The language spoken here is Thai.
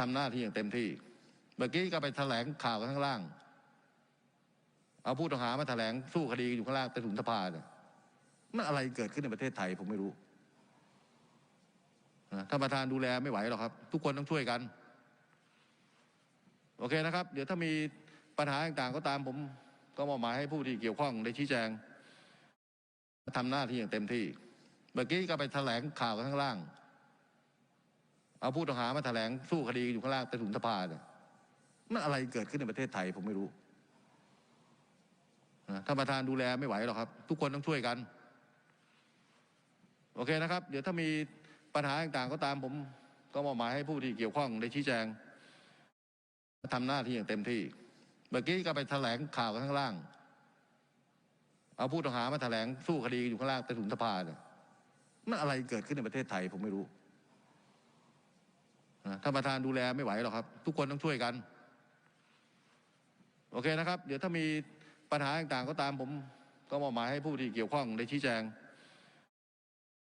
ทำหน้าที่อย่างเต็มที่ เมื่อกี้ก็ไปแถลงข่าวกันข้างล่าง เอาผู้ต้องหามาแถลงสู้คดีอยู่ข้างล่างใต้ถุนสภาเนี่ยมันอะไรเกิดขึ้นในประเทศไทยผมไม่รู้ท่านประธานดูแลไม่ไหวหรอกครับ ทุกคนต้องช่วยกัน โอเคนะครับ เดี๋ยวถ้ามีปัญหาต่างๆก็ตามผมก็มอบหมายให้ผู้ที่เกี่ยวข้องได้ชี้แจงทำหน้าที่อย่างเต็มที่ เมื่อกี้ก็ไปแถลงข่าวกันข้างล่าง เอาผู้ต้องหามาแถลงสู้คดีอยู่ข้างล่างใต้ถุนสภาเนี่ยมันอะไรเกิดขึ้นในประเทศไทยผมไม่รู้นะท่านประธานดูแลไม่ไหวหรอกครับ ทุกคนต้องช่วยกัน โอเคนะครับ เดี๋ยวถ้ามีปัญหาต่างๆก็ตามผม ก็มอบหมายให้ผู้ที่เกี่ยวข้องได้ชี้แจงทำหน้าที่อย่างเต็มที่ เมื่อกี้ก็ไปแถลงข่าวกันข้างล่าง เอาผู้ต้องหามาแถลงสู้คดีอยู่ข้างล่างใต้ถุนสภาเนี่ยมันอะไรเกิดขึ้นในประเทศไทยผมไม่รู้ ท่านประธานดูแลไม่ไหวหรอกครับ ทุกคนต้องช่วยกัน โอเคนะครับ เดี๋ยวถ้ามีปัญหาต่างๆ ก็ตามผมก็มอบหมายให้ผู้ที่เกี่ยวข้องได้ชี้แจง